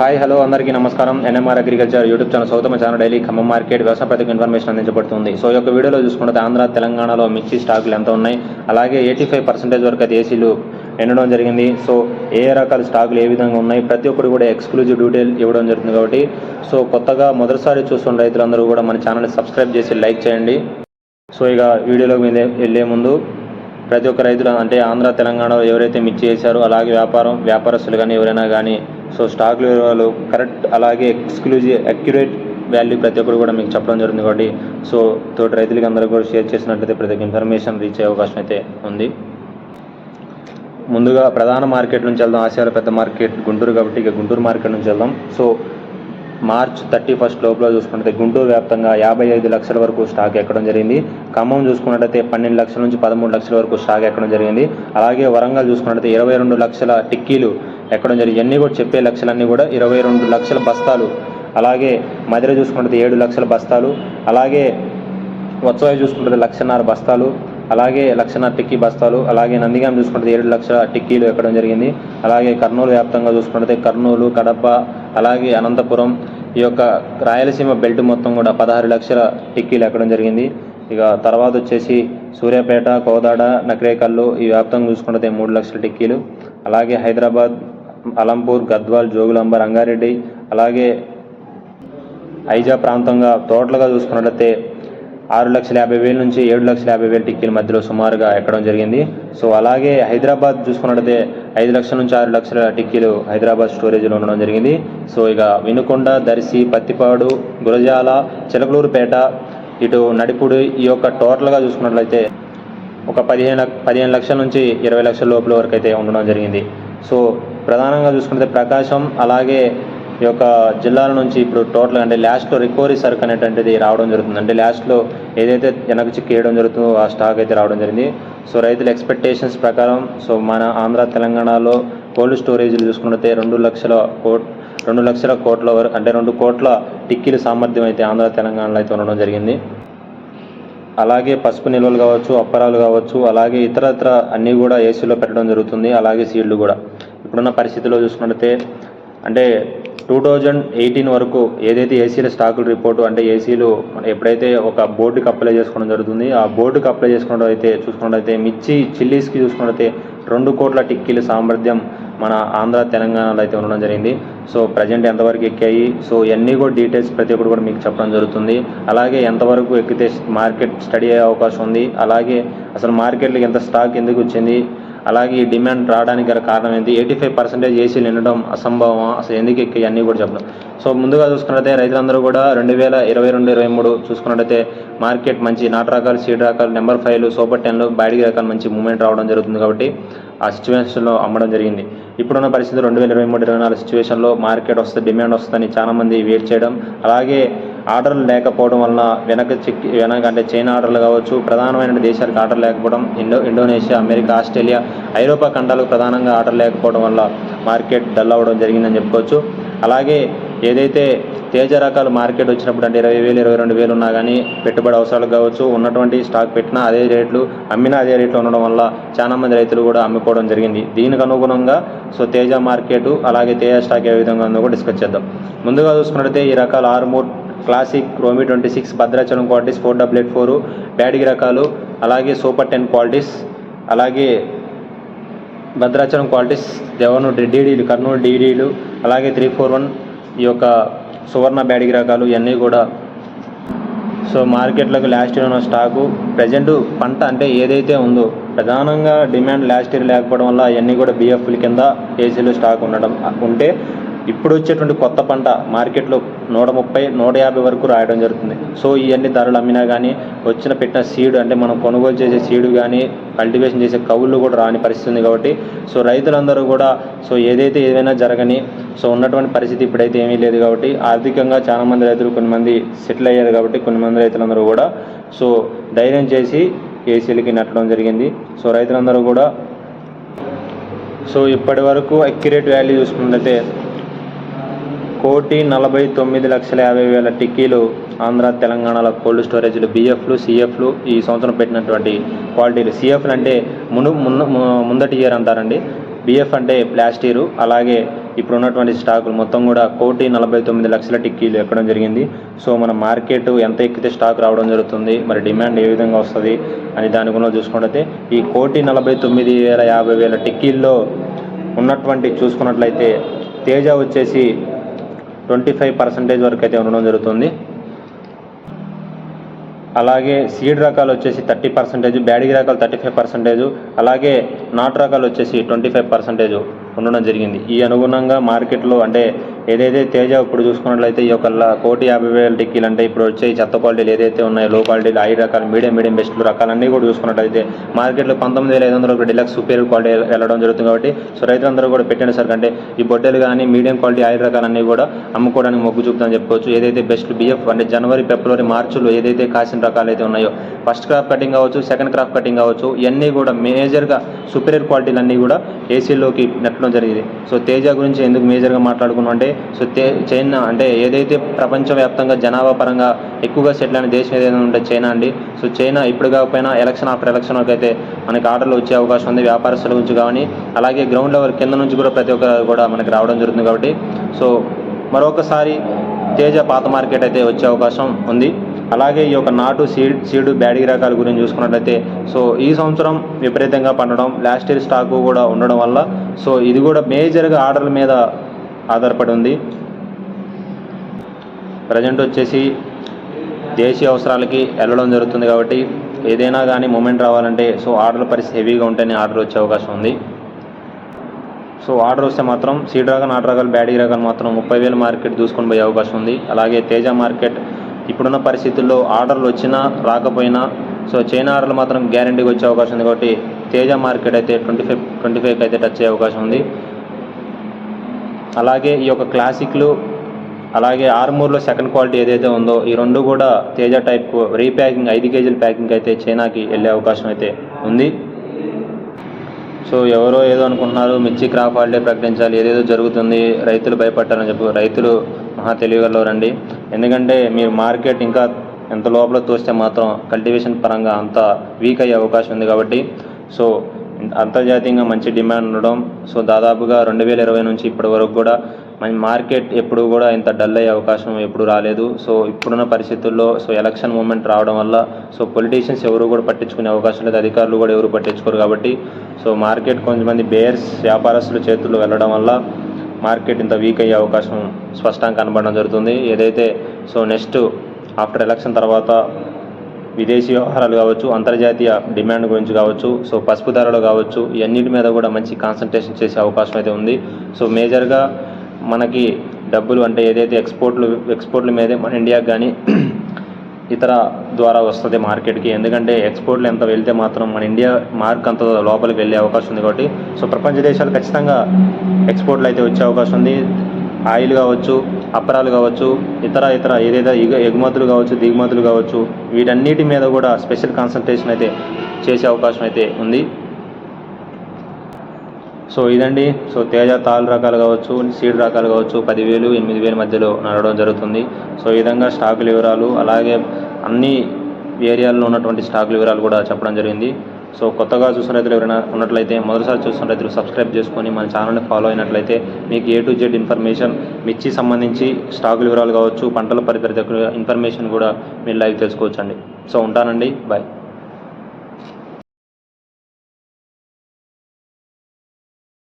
Hi hello అందరికీ నమస్కారం. NMR agriculture YouTube channel సౌతమ ఛానల్ డైలీ ఖమ్మం మార్కెట్ వ్యవసాయ ప్రతిక ఇన్ఫర్మేషన్ అందించబడుతుంది. సో ఈ యొక్క వీడియోలో చూసుకుంటే ఆంధ్ర తెలంగాణలో మిర్చి స్టాకులు ఎంత ఉన్నాయి? అలాగే ఎయిటీ ఫైవ్ పర్సెంటేజ్ వరకు అయితే ఏసీలు ఎండడం జరిగింది. సో ఏ ఏ రకాల స్టాకులు ఏ విధంగా ఉన్నాయి? ప్రతి ఒక్కరు కూడా ఎక్స్క్లూజివ్ డీటెయిల్ ఇవ్వడం జరుగుతుంది కాబట్టి. సో కొత్తగా మొదటిసారి చూస్తున్న రైతులందరూ కూడా మన ఛానల్ని సబ్స్క్రైబ్ చేసి లైక్ చేయండి. సో ఇక వీడియోలోకి మీద వెళ్ళే ముందు ప్రతి ఒక్క రైతులు అంటే ఆంధ్ర తెలంగాణలో ఎవరైతే మిర్చి చేశారో అలాగే వ్యాపారం వ్యాపారస్తులు కానీ ఎవరైనా కానీ సో స్టాక్ వివరాలు కరెక్ట్ అలాగే ఎక్స్క్లూజివ్ అక్యురేట్ వాల్యూ ప్రతి ఒక్కరు కూడా మీకు చెప్పడం జరుగుతుంది కాబట్టి సో తోటి రైతులకి అందరూ కూడా షేర్ చేసినట్లయితే ప్రతి ఒక్క ఇన్ఫర్మేషన్ రీచ్ అయ్యే అవకాశం అయితే ఉంది. ముందుగా ప్రధాన మార్కెట్ నుంచి వెళ్దాం. ఆసియాలో పెద్ద మార్కెట్ గుంటూరు కాబట్టి ఇక గుంటూరు మార్కెట్ నుంచి వెళ్దాం. సో మార్చ్ థర్టీ ఫస్ట్ లోపల చూసుకున్నట్లయితే గుంటూరు వ్యాప్తంగా యాభై ఐదు లక్షల వరకు స్టాక్ ఎక్కడం జరిగింది. ఖమ్మం చూసుకున్నట్లయితే పన్నెండు లక్షల నుంచి పదమూడు లక్షల వరకు స్టాక్ ఎక్కడం జరిగింది. అలాగే వరంగల్ చూసుకున్నట్లయితే ఇరవై రెండు లక్షల టిక్కీలు ఎక్కడం జరిగింది. ఇవన్నీ కూడా చెప్పే లక్షలన్నీ కూడా ఇరవై రెండు లక్షల బస్తాలు అలాగే మధుర చూసుకున్నట్లయితే ఏడు లక్షల బస్తాలు అలాగే వచ్చాయి చూసుకుంటే లక్షన్నర బస్తాలు అలాగే లక్షన్నర టిక్కీ బస్తాలు అలాగే నందిగాం చూసుకుంటే ఏడు లక్షల టిక్కీలు ఎక్కడం జరిగింది. అలాగే కర్నూలు వ్యాప్తంగా చూసుకుంటే కర్నూలు కడప అలాగే అనంతపురం ఈ యొక్క రాయలసీమ బెల్ట్ మొత్తం కూడా పదహారు లక్షల టిక్కీలు ఎక్కడం జరిగింది. ఇక తర్వాత వచ్చేసి సూర్యాపేట కోదాడ నకరేకల్లు ఈ వ్యాప్తంగా చూసుకుంటే మూడు లక్షల టిక్కీలు అలాగే హైదరాబాద్ అలంపూర్ గద్వాల్ జోగులాంబ రంగారెడ్డి అలాగే ఐజా ప్రాంతంగా టోటల్గా చూసుకున్నట్లయితే ఆరు లక్షల యాభై వేల నుంచి ఏడు లక్షల యాభై వేల టిక్కీల మధ్యలో సుమారుగా ఎక్కడం జరిగింది. సో అలాగే హైదరాబాద్ చూసుకున్నట్లయితే ఐదు లక్షల నుంచి ఆరు లక్షల టిక్కీలు హైదరాబాద్ స్టోరేజ్లో ఉండడం జరిగింది. సో ఇక వినుకొండ దర్శి పత్తిపాడు గురజాల చిలకలూరుపేట ఇటు నడిపుడు ఈ యొక్క టోటల్గా చూసుకున్నట్లయితే ఒక పదిహేను పదిహేను లక్షల నుంచి ఇరవై లక్షల లోపల వరకు అయితే ఉండడం జరిగింది. సో ప్రధానంగా చూసుకుంటే ప్రకాశం అలాగే ఈ యొక్క జిల్లాల నుంచి ఇప్పుడు టోటల్ అంటే లాస్ట్లో రికవరీ సరుకు అనేటువంటిది రావడం జరుగుతుంది. అంటే లాస్ట్లో ఏదైతే వెనక చిక్కి వేయడం జరుగుతుందో ఆ స్టాక్ అయితే రావడం జరిగింది. సో రైతుల ఎక్స్పెక్టేషన్స్ ప్రకారం సో మన ఆంధ్ర తెలంగాణలో కోల్డ్ స్టోరేజ్లు చూసుకుంటే రెండు లక్షల కోట్ రెండు లక్షల కోట్ల వరకు అంటే రెండు కోట్ల టిక్కీల సామర్థ్యం అయితే ఆంధ్ర తెలంగాణలో అయితే ఉండడం జరిగింది. అలాగే పసుపు నిల్వలు కావచ్చు అప్పరాలు కావచ్చు అలాగే ఇతరత్ర అన్నీ కూడా ఏసీలో పెట్టడం జరుగుతుంది. అలాగే సీడ్లు కూడా. ఇప్పుడున్న పరిస్థితిలో చూసుకున్నట్లయితే అంటే టూ థౌజండ్ ఎయిటీన్ వరకు ఏదైతే ఏసీల స్టాకుల రిపోర్టు అంటే ఏసీలు ఎప్పుడైతే ఒక బోర్డుకి అప్లై చేసుకోవడం జరుగుతుంది ఆ బోర్డుకి అప్లై చేసుకున్నట్టు అయితే చూసుకున్నట్లయితే మిర్చి చిల్లీస్కి చూసుకున్నట్లయితే రెండు కోట్ల టిక్కీల సామర్థ్యం మన ఆంధ్ర తెలంగాణలో అయితే ఉండడం జరిగింది. సో ప్రజెంట్ ఎంతవరకు ఎక్కాయి? సో ఇవన్నీ కూడా డీటెయిల్స్ ప్రతి ఒక్కటి కూడా మీకు చెప్పడం జరుగుతుంది. అలాగే ఎంతవరకు ఎక్కితే మార్కెట్ స్టడీ అయ్యే అవకాశం ఉంది? అలాగే అసలు మార్కెట్కి ఎంత స్టాక్ ఎందుకు వచ్చింది? అలాగే ఈ డిమాండ్ రావడానికి గల కారణం ఏంటి? ఎయిటీ ఫైవ్ పర్సెంటేజ్ ఏసీలు నిండడం అసంభవం అసలు ఎందుకు ఎక్కాయి? అన్నీ కూడా చెప్పడం సో ముందుగా చూసుకున్నట్లయితే రైతులందరూ కూడా రెండు వేల ఇరవై రెండు ఇరవై మూడు చూసుకున్నట్లయితే మార్కెట్ మంచి నాటు రకాలు సీడ్ రకాలు నెంబర్ ఫైవ్లు సూపర్ టెన్లు బాడిగి రకాలు మంచి మూమెంట్ రావడం జరుగుతుంది కాబట్టి ఆ సిచ్యువేషన్లో అమ్మడం జరిగింది. ఇప్పుడున్న పరిస్థితి రెండు వేల ఇరవై మూడు ఇరవై నాలుగు సిచ్యువేషన్లో మార్కెట్ వస్తుంది డిమాండ్ వస్తుందని చాలామంది వెయిట్ చేయడం. అలాగే ఆర్డర్లు లేకపోవడం వలన వెనక చిక్కి వెనక అంటే చైనా ఆర్డర్లు కావచ్చు ప్రధానమైన దేశాలకు ఆర్డర్ లేకపోవడం ఇండో ఇండోనేషియా అమెరికా ఆస్ట్రేలియా ఐరోపా ఖండాలకు ప్రధానంగా ఆర్డర్ లేకపోవడం వల్ల మార్కెట్ డల్ అవ్వడం జరిగిందని చెప్పుకోవచ్చు. అలాగే ఏదైతే తేజ రకాలు మార్కెట్ వచ్చినప్పుడు అంటే ఇరవై వేలు ఇరవై రెండు వేలు ఉన్నా కానీ పెట్టుబడి అవసరాలు కావచ్చు ఉన్నటువంటి స్టాక్ పెట్టినా అదే రేట్లు అమ్మినా అదే రేట్లు ఉండడం వల్ల చాలామంది రైతులు కూడా అమ్ముకోవడం జరిగింది. దీనికి అనుగుణంగా సో తేజ మార్కెట్ అలాగే తేజ స్టాక్ ఏ విధంగా ఉందో కూడా డిస్కస్ చేద్దాం. ముందుగా చూసుకున్నట్లయితే ఈ రకాల Armoor classic రోమి twenty six Bhadrachalam qualities four double eight four Byadgi రకాలు అలాగే సూపర్ టెన్ క్వాలిటీస్ అలాగే భద్రాచలం క్వాలిటీస్ దేవను డీడీలు కర్నూలు డీడీలు అలాగే త్రీ ఫోర్ వన్ ఈ యొక్క సువర్ణ బ్యాడిగి రకాలు ఇవన్నీ కూడా. సో మార్కెట్లకు లాస్ట్ ఇయర్ ఉన్న స్టాకు ప్రజెంట్ పంట అంటే ఏదైతే ఉందో ప్రధానంగా డిమాండ్ లాస్ట్ ఇయర్ లేకపోవడం వల్ల అవన్నీ కూడా బిఎఫ్ల కింద ఏసీలో స్టాక్ ఉండడం ఉంటే ఇప్పుడు వచ్చేటువంటి కొత్త పంట మార్కెట్లో నూట ముప్పై నూట యాభై వరకు రాయడం జరుగుతుంది. సో ఇవన్నీ ధరలు అమ్మినా కానీ వచ్చిన పెట్టిన సీడ్ అంటే మనం కొనుగోలు చేసే సీడు కానీ కల్టివేషన్ చేసే కవులు కూడా రాని పరిస్థితి ఉంది కాబట్టి సో రైతులందరూ కూడా సో ఏదైతే ఏదైనా జరగని సో ఉన్నటువంటి పరిస్థితి ఇప్పుడైతే ఏమీ లేదు కాబట్టి ఆర్థికంగా చాలామంది రైతులు కొన్ని మంది సెటిల్ అయ్యారు కాబట్టి కొన్ని మంది రైతులందరూ కూడా సో ధైర్యం చేసి ఏసీలకి నెట్టడం జరిగింది. సో రైతులందరూ కూడా సో ఇప్పటి వరకు అక్యురేట్ వాల్యూ చూసుకున్నట్లయితే కోటి నలభై తొమ్మిది లక్షల యాభై వేల టిక్కీలు ఆంధ్ర తెలంగాణల కోల్డ్ స్టోరేజ్లు బిఎఫ్లు సిఎఫ్లు ఈ సంవత్సరం పెట్టినటువంటి క్వాలిటీలు. సిఎఫ్లు అంటే మును ముందటి ఇయర్ అంటారండి. బిఎఫ్ అంటే లాస్ట్ ఇయర్ అలాగే ఇప్పుడు ఉన్నటువంటి స్టాకులు మొత్తం కూడా కోటి నలభై తొమ్మిది లక్షల టిక్కీలు ఎక్కడం జరిగింది. సో మన మార్కెట్ ఎంత ఎక్కితే స్టాక్ రావడం జరుగుతుంది. మరి డిమాండ్ ఏ విధంగా వస్తుంది అని దాని గురించి చూసుకున్నట్లయితే ఈ కోటి నలభై తొమ్మిది వేల యాభై వేల టిక్కీల్లో ఉన్నటువంటి చూసుకున్నట్లయితే తేజ వచ్చేసి ట్వంటీ ఫైవ్ పర్సెంటేజ్ వరకు అయితే ఉండడం జరుగుతుంది. అలాగే సీడ్ రకాలు వచ్చేసి థర్టీ పర్సెంటేజ్ బ్యాడిగి రకాలు థర్టీ ఫైవ్ పర్సెంటేజ్ అలాగే నాటు రకాలు వచ్చేసి ట్వంటీ ఫైవ్ పర్సెంటేజ్. ఉండడం జరిగింది. ఈ అనుగుణంగా మార్కెట్లో అంటే ఏదైతే తేజ ఇప్పుడు చూసుకున్నట్లయితే ఈ యొక్క కోటి యాభై వేల టిక్కీలు అంటే ఇప్పుడు వచ్చే చెత్త క్వాలిటీలు ఏదైతే ఉన్నాయో లో క్వాలిటీలు ఐదు రకాలు మీడియం మీడియం బెస్ట్ రకాలన్నీ కూడా చూసుకున్నట్లయితే మార్కెట్లో పంతొమ్మిది వేల ఐదు వందల ఒకటి డిలక్స్ సుపీరియర్ క్వాలిటీ వెళ్ళడం జరుగుతుంది కాబట్టి సో రైతులందరూ కూడా పెట్టండి సార్. అంటే ఈ బొడ్డలు కానీ మీడియం క్వాలిటీ ఐదు రకాలన్నీ కూడా అమ్ముకోవడానికి మొగ్గు చూపుతామని చెప్పుకోవచ్చు. ఏదైతే బెస్ట్ బిఎఫ్ అంటే జనవరి ఫిబ్రవరి మార్చిలో ఏదైతే కాసిన రకాలు అయితే ఉన్నాయో ఫస్ట్ క్రాప్ కటింగ్ కావచ్చు సెకండ్ క్రాప్ కటింగ్ కావచ్చు ఇవన్నీ కూడా మేజర్గా సుపీరియర్ క్వాలిటీలు అన్నీ కూడా ఏసీలోకి చెప్పడం జరిగింది. సో తేజ గురించి ఎందుకు మేజర్గా మాట్లాడుకున్నాం అంటే సో తే చైనా అంటే ఏదైతే ప్రపంచవ్యాప్తంగా జనాభా పరంగా ఎక్కువగా సెటిల్ అయిన దేశం ఏదైనా ఉంటే చైనా అండి. సో చైనా ఇప్పుడు కాకపోయినా ఎలక్షన్ ఆఫ్టర్ ఎలక్షన్ వరకు అయితే మనకి ఆర్డర్లు వచ్చే అవకాశం ఉంది వ్యాపారస్తుల గురించి కానీ అలాగే గ్రౌండ్ లెవెల్ కింద నుంచి కూడా ప్రతి ఒక్కరు కూడా మనకి రావడం జరుగుతుంది కాబట్టి. సో మరొకసారి తేజ పాత మార్కెట్ అయితే వచ్చే అవకాశం ఉంది. అలాగే ఈ యొక్క నాటు సీడ్ సీడు బ్యాడీ రకాల గురించి చూసుకున్నట్లయితే సో ఈ సంవత్సరం విపరీతంగా పండడం లాస్ట్ ఇయర్ స్టాకు కూడా ఉండడం వల్ల సో ఇది కూడా మేజర్గా ఆర్డర్ల మీద ఆధారపడి ఉంది. ప్రజెంట్ వచ్చేసి దేశీయ అవసరాలకి వెళ్ళడం జరుగుతుంది కాబట్టి ఏదైనా కానీ మూమెంట్ రావాలంటే సో ఆర్డర్ పరిస్థితి హెవీగా ఉంటేనే ఆర్డర్ వచ్చే అవకాశం ఉంది. సో ఆర్డర్ వస్తే మాత్రం సీడ్ రకాలు నాటు రకాలు బ్యాడీ రకాలు మాత్రం ముప్పై వేల మార్కెట్ దూసుకొని పోయే అవకాశం ఉంది. అలాగే తేజ మార్కెట్ ఇప్పుడున్న పరిస్థితుల్లో ఆర్డర్లు వచ్చినా రాకపోయినా సో చైనా ఆర్డర్లు మాత్రం గ్యారంటీగా వచ్చే అవకాశం ఉంది కాబట్టి తేజ మార్కెట్ అయితే ట్వంటీ ఫైవ్ ట్వంటీ ఫైవ్కి అయితే టచ్ అయ్యే అవకాశం ఉంది. అలాగే ఈ యొక్క క్లాసిక్లు అలాగే ఆర్మూర్లో సెకండ్ క్వాలిటీ ఏదైతే ఉందో ఈ రెండు కూడా తేజ టైప్ రీప్యాకింగ్ ఐదు కేజీల ప్యాకింగ్ అయితే చైనాకి వెళ్ళే అవకాశం అయితే ఉంది. సో ఎవరో ఏదో అనుకుంటున్నారు మిర్చి క్రాప్ హాలిడే ప్రకటించాలి ఏదేదో జరుగుతుంది రైతులు భయపడ్డారని చెప్పి రైతులు మహా తెలివిగలరండి ఎందుకంటే మీరు మార్కెట్ ఇంకా ఎంత లోపల తోస్తే మాత్రం కల్టివేషన్ పరంగా అంత వీక్ అయ్యే అవకాశం ఉంది కాబట్టి. సో అంతర్జాతీయంగా మంచి డిమాండ్ ఉండడం. సో దాదాపుగా రెండు వేల ఇరవై నుంచి ఇప్పటి వరకు కూడా మన మార్కెట్ ఎప్పుడు కూడా ఇంత డల్ అయ్యే అవకాశం ఎప్పుడు రాలేదు. సో ఇప్పుడున్న పరిస్థితుల్లో సో ఎలక్షన్ మూమెంట్ రావడం వల్ల సో పొలిటీషియన్స్ ఎవరు కూడా పట్టించుకునే అవకాశం లేదు. అధికారులు కూడా ఎవరు పట్టించుకోరు కాబట్టి. సో మార్కెట్ కొంతమంది బేర్స్ వ్యాపారస్తుల చేతుల్లో వెళ్ళడం వల్ల మార్కెట్ ఇంత వీక్ అయ్యే అవకాశం స్పష్టంగా కనబడడం జరుగుతుంది. ఏదైతే సో నెక్స్ట్ ఆఫ్టర్ ఎలక్షన్ తర్వాత విదేశీ వ్యవహారాలు కావచ్చు అంతర్జాతీయ డిమాండ్ గురించి కావచ్చు సో పసుపు ధరలు కావచ్చు ఇవన్నిటి మీద కూడా మంచి కాన్సన్ట్రేషన్ చేసే అవకాశం అయితే ఉంది. సో మేజర్గా మనకి డబ్బులు అంటే ఏదైతే ఎక్స్పోర్ట్లు ఎక్స్పోర్ట్ల మీదే మన ఇండియాకి కానీ ఇతర ద్వారా వస్తుంది మార్కెట్కి. ఎందుకంటే ఎక్స్పోర్ట్లు ఎంత వెళ్తే మాత్రం మన ఇండియా మార్క్ అంత లోపలికి వెళ్ళే అవకాశం ఉంది కాబట్టి. సో ప్రపంచ దేశాలు ఖచ్చితంగా ఎక్స్పోర్ట్లు అయితే వచ్చే అవకాశం ఉంది. ఆయిల్ కావచ్చు అప్పరాలు కావచ్చు ఇతర ఇతర ఏదైతే ఎగుమతులు కావచ్చు దిగుమతులు కావచ్చు వీటన్నిటి మీద కూడా స్పెషల్ కాన్సన్ట్రేషన్ అయితే చేసే అవకాశం అయితే ఉంది. సో ఇదండి. సో తేజ తాల్ రకాలు కావచ్చు సీడ్ రకాలు కావచ్చు పదివేలు ఎనిమిది వేల మధ్యలో నడవడం జరుగుతుంది. సో ఈ విధంగా స్టాకుల వివరాలు అలాగే అన్ని ఏరియాల్లో ఉన్నటువంటి స్టాకుల వివరాలు కూడా చెప్పడం జరిగింది. సో కొత్తగా చూసిన రైతులు ఎవరైనా ఉన్నట్లయితే మొదటిసారి చూసిన రైతులు సబ్స్క్రైబ్ చేసుకొని మన ఛానల్ని ఫాలో అయినట్లయితే మీకు ఏ టు జెడ్ ఇన్ఫర్మేషన్ మిర్చి సంబంధించి స్టాకుల వివరాలు కావచ్చు పంటల పరితర ఇన్ఫర్మేషన్ కూడా మీరు లైవ్ తెలుసుకోవచ్చండి. సో ఉంటానండి. బాయ్.